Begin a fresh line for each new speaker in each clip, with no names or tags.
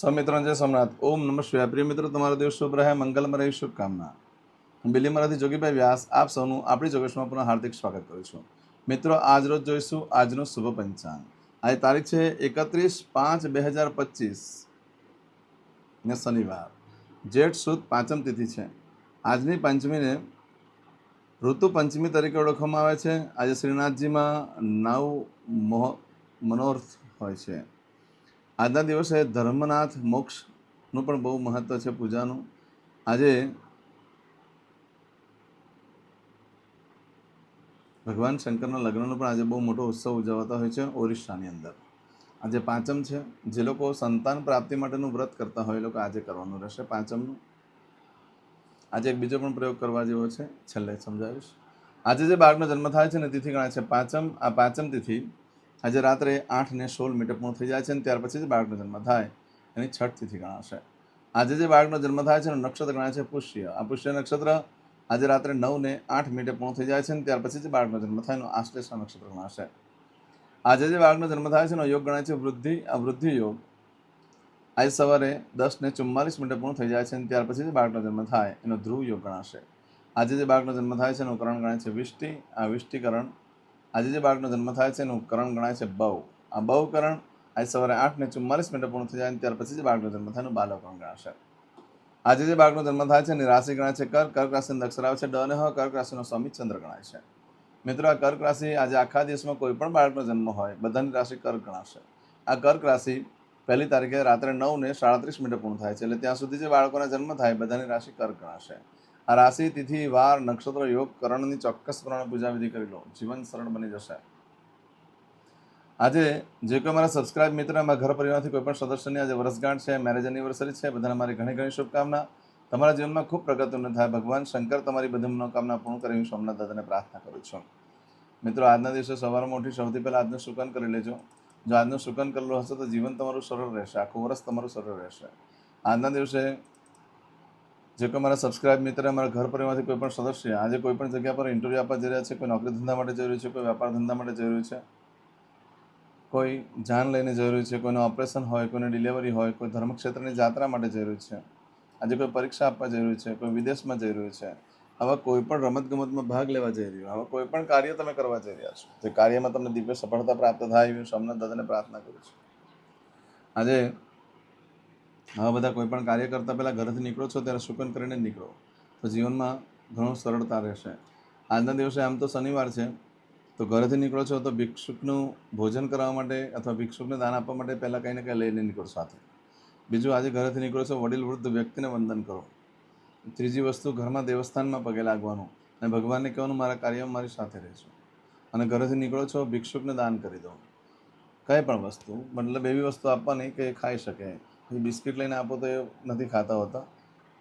સૌમિત્રોને જય સોમનાથ. ઓમ નમઃ પ્રિય મિત્રો, તમારો દિવસ શુભ રહે. મંગલમાં રહી. શુભકામના. હું બિલીમરાથી જોગીભાઈ વ્યાસ, આપ સૌનું આપણી જોગેશમાં પુનઃ હાર્દિક સ્વાગત કરું છું. મિત્રો, આજ રોજ જોઈશું આજનું શુભ પંચાંગ. આજે તારીખ છે એકત્રીસ પાંચ બે હજાર પચીસ ને શનિવાર. જેઠ, સુદ, પાંચમ તિથિ છે. આજની પંચમીને ઋતુ પંચમી તરીકે ઓળખવામાં આવે છે. આજે શ્રીનાથજીમાં નવ મનોર્થ હોય છે. આજના દિવસે ધર્મનાથ, મોક્ષનું પણ બહુ મહત્ત્વ છે પૂજાનું. આજે ભગવાન શંકરના લગ્નનો પણ આજે બહુ મોટો ઉત્સવ ઉજવાતો હોય છે ઓરિસ્સાની અંદર. આજે પાંચમ છે. જે લોકો સંતાન પ્રાપ્તિ માટેનું વ્રત કરતા હોય એ લોકો આજે કરવાનું રહેશે પાંચમનું. આજે એક બીજો પણ પ્રયોગ કરવા જેવો છે. છેલ્લે સમજાવીશ. આજે જે બાળકનો જન્મ થાય છે ને તિથિ ગણાય છે પાંચમ. આ પાંચમ તિથિ આજે રાત્રે આઠ ને સોળ મિનિટે પૂર્ણ થઈ જાય છે અને ત્યાર પછી જ બાળકનો જન્મ થાય. એની છઠ તિથિ ગણાશે. આજે જે બાળકનો જન્મ થાય છે એનું નક્ષત્ર ગણાય છે પુષ્ય. આ પુષ્ય નક્ષત્ર આજે રાત્રે નવ ને આઠ મિનિટે પૂર્ણ થઈ જાય છે અને ત્યાર પછી જ બાળકનો જન્મ થાય એનું આશ્લેષા નક્ષત્ર ગણાશે. આજે જે બાળકનો જન્મ થાય છે એનો યોગ ગણાય છે વૃદ્ધિ. આ વૃદ્ધિ યોગ આજે સવારે દસ ને ચુમ્માલીસ મિનિટે પૂર્ણ થઈ જાય છે અને ત્યાર પછી જ બાળકનો જન્મ થાય. એનો ધ્રુવ યોગ ગણાશે. આજે જે બાળકનો જન્મ થાય છે એનું કરણ ગણાય છે વિષ્ટિ. આ વિષ્ટિકરણ આજે જે બાળકનો જન્મ થાય છે એનું કરણ ગણાય છે બહુ. આ બહુ કરણ આજે સવારે આઠ ને ચુમ્માલીસ મિનિટે પૂર્ણ થઈ જાય ત્યાર પછી જે બાળકનો જન્મ થાય એનું બાલકરણ ગણાશે. આજે જે બાળકનો જન્મ થાય છે એની રાશિ ગણાય છે કર્ક કર્ક રાશિનો અક્ષર આવે છે ડ અને હ, કર્ક રાશિનો સ્વામી ચંદ્ર ગણાય છે. મિત્રો, આ કર્ક રાશિ આજે આખા દિવસમાં કોઈ પણ બાળકનો જન્મ હોય, બધાની રાશિ કર્ક ગણાશે. આ કર્ક રાશિ પહેલી તારીખે રાત્રે નવ ને સાડત્રીસ મિનિટે પૂર્ણ થાય છે એટલે ત્યાં સુધી જે બાળકોના જન્મ થાય બધાની રાશિ કર્ક ગણાશે. આ રાશિ, તિથિ, વાર, નક્ષત્ર, યોગ, કરણની ચોક્કસ પ્રમાણે પૂજા વિધિ કરી લો. જીવન સરળ બની જશે. આજે જે કોઈ મારા સબસ્ક્રાઇબ મિત્ર અમારા ઘર પરિવારથી કોઈ પણ સદસ્યની આજે વર્ષગાંઠ છે મેરેજ એનિવર્સરી છે, બધાને મારી ઘણી ઘણી શુભકામના. તમારા જીવનમાં ખૂબ પ્રગતિ થાય. ભગવાન શંકર તમારી બધી મનોકામના પૂર્ણ કરી. હું સોમનાથ દાદાને પ્રાર્થના કરું છું. મિત્રો, આજના દિવસે સવારમાં ઉઠી સૌથી પહેલાં આજનું સુકન કરી લેજો. જો આજનું સુકન કરેલું હશે તો જીવન તમારું સરળ રહેશે. આખું વર્ષ તમારું સરળ રહેશે. આજના દિવસે જે કોઈ મારા સબસ્ક્રાઇબ મિત્ર મારા ઘર પરિવારથી કોઈ પણ સદસ્ય, આજે કોઈ પણ જગ્યા પર ઇન્ટરવ્યૂ આપવા જઈ રહ્યા છે, કોઈ નોકરી ધંધા માટે જરૂરી છે, કોઈ વેપાર ધંધા માટે જરૂરી છે, કોઈ જાન લઈને જરૂરી છે, કોઈનું ઓપરેશન હોય, કોઈને ડિલિવરી હોય, કોઈ ધર્મક્ષેત્રની જાત્રા માટે જરૂરી છે, આજે કોઈ પરીક્ષા આપવા જરૂરી છે, કોઈ વિદેશમાં જરૂરી છે, આવા કોઈ પણ રમતગમતમાં ભાગ લેવા જઈ રહ્યો, આવા કોઈ પણ કાર્ય તમે કરવા જઈ રહ્યા છો, જે કાર્યમાં તમને દિવ્ય સફળતા પ્રાપ્ત થાય એવી સોમનાથ દાદાને પ્રાર્થના કરું છું. આજે આવા બધા કોઈ પણ કાર્ય કરતાં પહેલાં ઘરેથી નીકળો છો ત્યારે શુકન કરીને નીકળો. તો જીવનમાં ઘણું સરળતા રહેશે. આજના દિવસે આમ તો શનિવાર છે, તો ઘરેથી નીકળો છો તો ભિક્ષુકનું ભોજન કરવા માટે અથવા ભિક્ષુકને દાન આપવા માટે પહેલાં કંઈ ને કંઈ લઈને નીકળો સાથે. બીજું, આજે ઘરેથી નીકળો છો વડીલ વૃદ્ધ વ્યક્તિને વંદન કરો. ત્રીજી વસ્તુ, ઘરમાં દેવસ્થાનમાં પગે લાગવાનું અને ભગવાનને કહેવાનું, મારા કાર્યમાં મારી સાથે રહેજો. અને ઘરેથી નીકળો છો, ભિક્ષુકને દાન કરી દો. કંઈ પણ વસ્તુ, મતલબ એવી વસ્તુ આપવાની કે એ ખાઈ શકે. એ બિસ્કિટ લઈને આપો તો એ નથી ખાતા હોતા.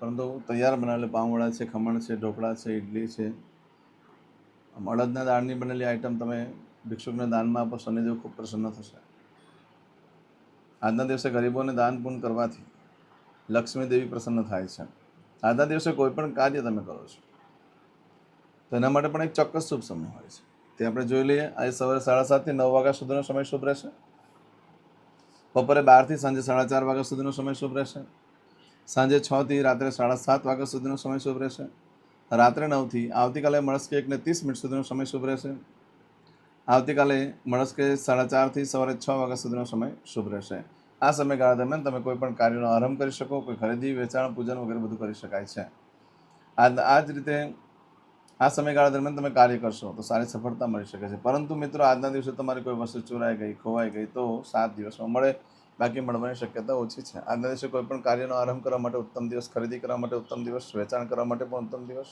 પરંતુ તૈયાર બનાવેલી પાઉંવડા છે, ખમણ છે, ઢોકળા છે ઇડલી છે. અડદના દાળની બનેલી આઈટમ તમે ભિક્ષુકને દાનમાં આપો, શનિદેવ ખૂબ પ્રસન્ન થશે. આજના દિવસે ગરીબોને દાન પૂર્ણ કરવાથી લક્ષ્મી દેવી પ્રસન્ન થાય છે. આજના દિવસે કોઈ પણ કાર્ય તમે કરો છો, તો એના માટે પણ એક ચોક્કસ શુભ સમય હોય છે. તે આપણે જોઈ લઈએ, આજે સવારે સાડા સાતથી નવ વાગ્યા સુધીનો સમય શુભ રહેશે. બપોરે બારથી સાંજે સાડા ચાર વાગ્યા સુધીનો સમય શુભ રહેશે. સાંજે છથી રાત્રે સાડા સાત વાગ્યા સુધીનો સમય શુભ રહેશે. રાત્રે નવથી આવતીકાલે મળસ્કે એકને ત્રીસ મિનિટ સુધીનો સમય શુભ રહેશે. આવતીકાલે મળસ્કે સાડા ચારથી સવારે છ વાગ્યા સુધીનો સમય શુભ રહેશે. આ સમયગાળા દરમિયાન તમે કોઈ પણ કાર્યનો આરંભ કરી શકો, કોઈ ખરીદી, વેચાણ, પૂજન વગેરે બધું કરી શકાય છે. આ આ જ રીતે આ સમયગાળા દરમિયાન તમે કાર્ય કરશો તો સારી સફળતા મળી શકે છે. પરંતુ મિત્રો, આજના દિવસે તમારી કોઈ વસ્તુ ચોરાઈ ગઈ, ખોવાઈ ગઈ તો સાત દિવસમાં મળે. બાકી મળવાની શક્યતા ઓછી છે. આજના દિવસે કોઈ પણ કાર્યનો આરંભ કરવા માટે ઉત્તમ દિવસ, ખરીદી કરવા માટે ઉત્તમ દિવસ, વેચાણ કરવા માટે પણ ઉત્તમ દિવસ.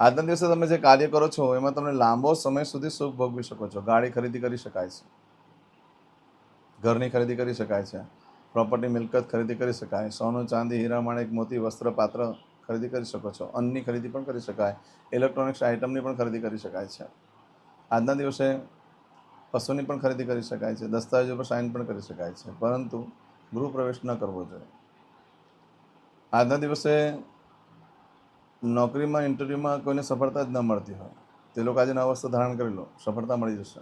આજના દિવસે તમે જે કાર્ય કરો છો, એમાં તમે લાંબો સમય સુધી સુખ ભોગવી શકો છો. ગાડી ખરીદી કરી શકાય છે. ઘરની ખરીદી કરી શકાય છે. પ્રોપર્ટી મિલકત ખરીદી કરી શકાય. સોનું, ચાંદી, હીરા, માણેક, મોતી, વસ્ત્ર, પાત્ર ખરીદી કરી શકો છો. અન્નની ખરીદી પણ કરી શકાય. ઇલેક્ટ્રોનિક્સ આઇટમની પણ ખરીદી કરી શકાય છે. આજના દિવસે પશુની પણ ખરીદી કરી શકાય છે. દસ્તાવેજો પર સાઇન પણ કરી શકાય છે. પરંતુ ગૃહ પ્રવેશ ન કરવો જોઈએ. આજના દિવસે નોકરીમાં, ઇન્ટરવ્યૂમાં કોઈને સફળતા જ ન મળતી હોય. તે લોકો આજે નવ વસ્તુ ધારણ કરી લો. સફળતા મળી જશે.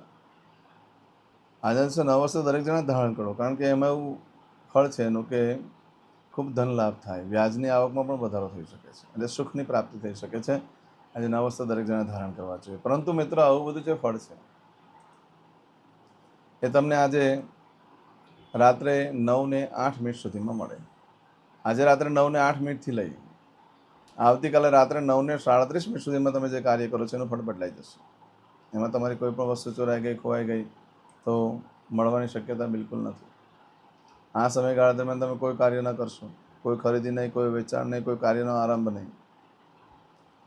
આજે નવા વસ્ત્ર દરેક જણા ધારણ કરો. કારણ કે એમાં એવું ફળ છે એનું કે ખૂબ ધન લાભ થાય. વ્યાજની આવકમાં પણ વધારો થઈ શકે છે એટલે સુખની પ્રાપ્તિ થઈ શકે છે. નવ અવસ્થા દરેક જણા ધારણ કરવા જોઈએ. પરંતુ મિત્રો, આવું બધું જે ફળ છે, એ તમને આજે રાત્રે નવ ને આઠ મિનિટ સુધીમાં મળે. આજે રાત્રે નવ ને આઠ મિનિટથી લઈ, આવતીકાલે રાત્રે નવ ને સાડત્રીસ મિનિટ સુધીમાં તમે જે કાર્ય કરો છો, એનું ફળ બદલાઈ જશે. એમાં તમારી કોઈ પણ વસ્તુ ચોરાઈ ગઈ, ખોવાઈ ગઈ, તો મળવાની શક્યતા બિલકુલ નથી. આ સમયગાળા દરમિયાન તમે કોઈ કાર્ય ન કરશો. કોઈ ખરીદી નહીં, કોઈ વેચાણ નહીં, કોઈ કાર્યનો આરંભ નહીં.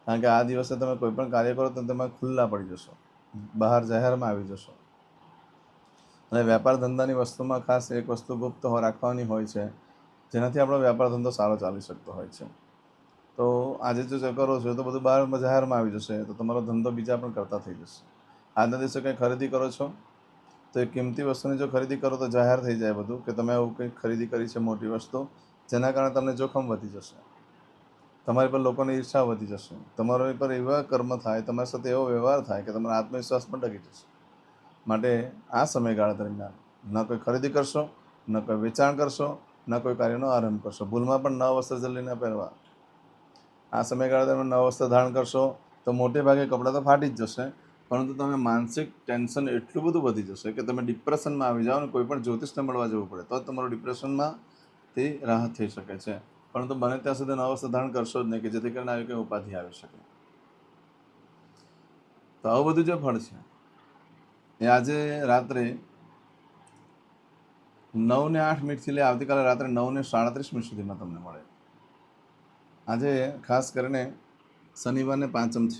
કારણ કે આ દિવસે તમે કોઈ પણ કાર્ય કરો તો તમે ખુલ્લા પડી જશો. બહાર જાહેરમાં આવી જશો. અને વેપાર ધંધાની વસ્તુમાં ખાસ એક વસ્તુ ગુપ્ત રાખવાની હોય છે, જેનાથી આપણો વેપાર ધંધો સારો ચાલી શકતો હોય છે. તો આજે જો કરો છો તો બધું બહાર જાહેરમાં આવી જશે, તો તમારો ધંધો બીજા પણ કરતા થઈ જશે. આજના દિવસે કંઈ ખરીદી કરો છો? તો એ કિંમતી વસ્તુની જો ખરીદી કરો તો જાહેર થઈ જાય બધું કે તમે આવું કંઈક ખરીદી કરી છે મોટી વસ્તુ, જેના કારણે તમને જોખમ વધી જશે. તમારી પર લોકોની ઈર્ષા વધી જશે. તમારી પર એવા કર્મ થાય, તમારી સાથે એવો વ્યવહાર થાય કે તમારો આત્મવિશ્વાસ પણ ટકી જશે. માટે આ સમયગાળા દરમિયાન ન કોઈ ખરીદી કરશો, ન કોઈ વેચાણ કરશો, ન કોઈ કાર્યનો આરંભ કરશો. ભૂલમાં પણ નવ વસ્ત્ર જલ્દી ન પહેરવા. આ સમયગાળા દરમિયાન નવ વસ્ત્ર ધારણ કરશો તો મોટે ભાગે કપડાં તો ફાટી જ જશે. પરંતુ તમે માનસિક ટેન્શન એટલું બધું વધી જશે કે તમે ડિપ્રેશનમાં આવી જાઓ અને કોઈ પણ જ્યોતિષને મળવા જવું પડે, તો જ તમારું ડિપ્રેશનમાં તે રાહત થઈ શકે છે. પરંતુ બને ત્યાં સુધી નવ ધારણ કરશો જ નહીં કે જેથી કરીને આવી કંઈ ઉપાધિ આવી શકે. તો આવું બધું જે ફળ છે, એ આજે રાત્રે નવ ને આઠ મિનિટથી લઈ આવતીકાલે રાત્રે નવ ને સાડત્રીસ મિનિટ સુધીમાં તમને મળે. આજે ખાસ કરીને શનિવારને પાંચમ છે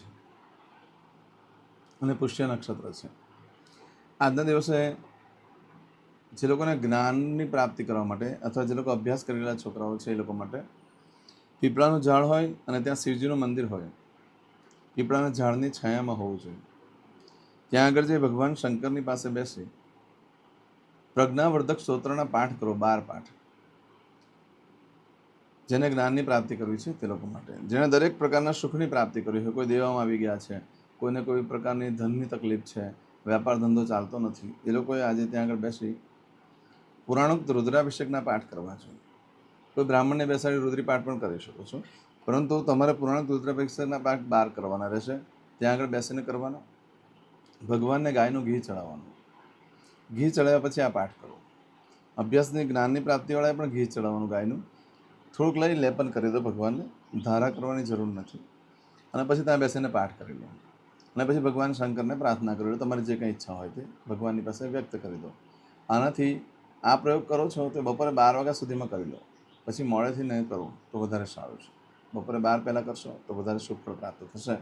અને પુષ્ય નક્ષત્ર છે. આજના દિવસે જે લોકોને જ્ઞાનની પ્રાપ્તિ કરવા માટે અથવા જે લોકો અભ્યાસ કરેલા છોકરાઓ છે એ લોકો માટે પીપળાનું ઝાડ હોય અને ત્યાં શિવજીનું મંદિર હોય, પીપળાના ઝાડની છાયામાં હોવું જોઈએ. ત્યાં આગળ જે ભગવાન શંકરની પાસે બેસી પ્રજ્ઞાવર્ધક સ્તોત્રના પાઠ કરો, બાર પાઠ. જેને જ્ઞાનની પ્રાપ્તિ કરવી છે તે લોકો માટે. જેણે દરેક પ્રકારના સુખની પ્રાપ્તિ કરવી હોય, કોઈ દેવામાં આવી ગયા છે કોઈને કોઈ પ્રકારની ધનની તકલીફ છે, વેપાર ધંધો ચાલતો નથી, એ લોકોએ આજે ત્યાં આગળ બેસી પુરાણોક્ત રુદ્રાભિષેકના પાઠ કરવા જોઈએ કોઈ બ્રાહ્મણને બેસાડી રુદ્રી પાઠ પણ કરી શકો છો. પરંતુ તમારે પુરાણોક્ત રુદ્રાભિષેકના પાઠ બાર કરવાના રહેશે, ત્યાં આગળ બેસીને કરવાના. ભગવાનને ગાયનું ઘી ચડાવવાનું. ઘી ચડાવ્યા પછી આ પાઠ કરો. અભ્યાસની જ્ઞાનની પ્રાપ્તિવાળાએ પણ ઘી ચડાવવાનું ગાયનું. થોડુંક લઈ લેપન કરી દો ભગવાનને, ધારા કરવાની જરૂર નથી. અને પછી ત્યાં બેસીને પાઠ કરી લો. અને પછી ભગવાન શંકરને પ્રાર્થના કરી દો તમારી જે કંઈ ઈચ્છા હોય તે ભગવાનની પાસે વ્યક્ત કરી દો. આનાથી આ પ્રયોગ કરો છો તો બપોરે બાર વાગ્યા સુધીમાં કરી લો. પછી મોડેથી નહીં કરો તો વધારે સારું છે. બપોરે બાર પહેલાં કરશો તો વધારે શુભ પ્રાપ્ત થશે.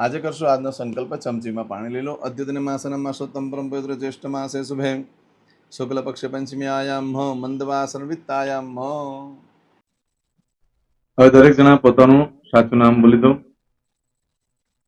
આજે કરશો આજનો સંકલ્પ, ચમચીમાં પાણી લઈ લો. અદ્યતન માસનમ માસોત્તમ પરમ પવિત્ર જ્યેષ્ઠ માસે શુભે. શુક્લ પક્ષ પંચમીયાયામ હ મંદવાસન વિત્તાયામ હ.
હવે દરેક જણા પોતાનું સાચું નામ બોલી દો.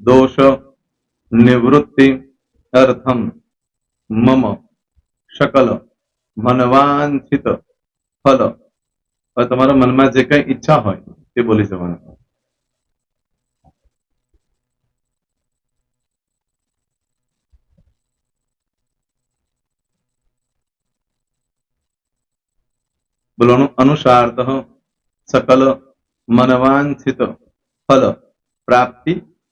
દોષ નિવૃત્તિ અર્થમ મમ શકલ મનવાંછિત ફલ તમારા મનમાં જે કઈ ઈચ્છા હોય તે બોલી જવાનું બોલવાનું અનુસાર્થ સકલ મનવાંછિત ફલ પ્રાપ્તિ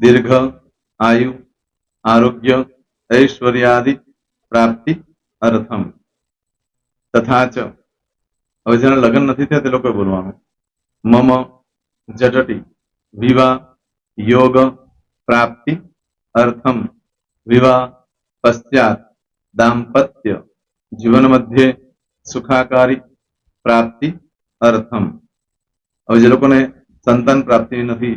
દીર્ઘ આયુ આરોગ્ય ઐશ્વર્યાદિ પ્રાપ્તિ અર્થમ તથા ચ હવે જેના લગ્ન નથી થયા તે લોકોએ બોલવાનું મમ જટટી વિવાહ યોગ પ્રાપ્તિ અર્થમ વિવાહ પશ્ચાત દાંપત્ય જીવન મધ્યે સુખાકારી પ્રાપ્તિ અર્થમ હવે જે લોકોને સંતાન પ્રાપ્તિ નથી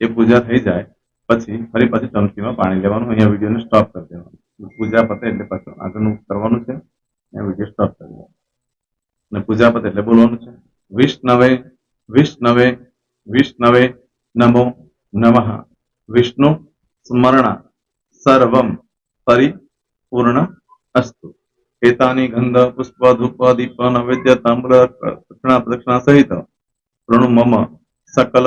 એ પૂજા થઈ જાય પછી ફરી પાછી ચમચીમાં પાણી લેવાનું અહીંયા વિડીયોને સ્ટોપ કરી દેવાનું પૂજા પતે એટલે પાછું આગળનું કરવાનું છે અહીંયા વીડિયો સ્ટોપ કરી દેવાનો અને પૂજા પતે એટલે બોલવાનું છે વિષ્ણવે વિષ્ણવે નવે નમો નમઃ વિષ્ણુ સ્મરણા સર્વમ પરિપૂર્ણ અસ્તુ એતાની ગંધ પુષ્પ ધૂપ દીપ નૈવેદ્ય તાંબળ દક્ષિણા પ્રદક્ષિણા સહિત પ્રણુ મમ સકલ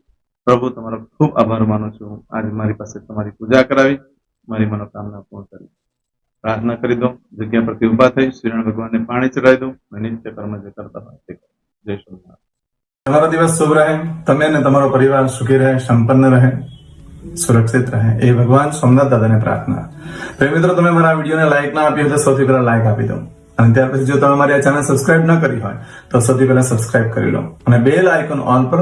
પ્રભુ, તમારો ખૂબ આભાર માનું છું. આજે મારી પાસે તમારી પૂજા કરાવી, મારી મનોકામના પૂર્ણ કરી. પ્રાર્થના કરી દો જગ્યા પરથી ઊભા થઈ શ્રીરણ ભગવાનને પાણી ચડાવી દો નિત્ય કર્મ જે કરતા હોય તે જય શ્રી
તમારો દિવસ શુભ રહે. તમે અને તમારો પરિવાર સુખી રહે, સંપન્ન રહે, સુરક્ષિત રહે. એ ભગવાન સોમનાથ દાદાને પ્રાર્થના. તો મિત્રો, તમે મારા વિડીયોને લાઈક ના આપી હોય તો સૌથી પહેલા લાઈક આપી દો. અને ત્યાર પછી જો તમે મારી આ ચેનલ સબસ્ક્રાઇબ ન કરી હોય, તો સૌથી પહેલા સબસ્ક્રાઇબ કરી લો. અને બેલ આઇકોન ઓન પર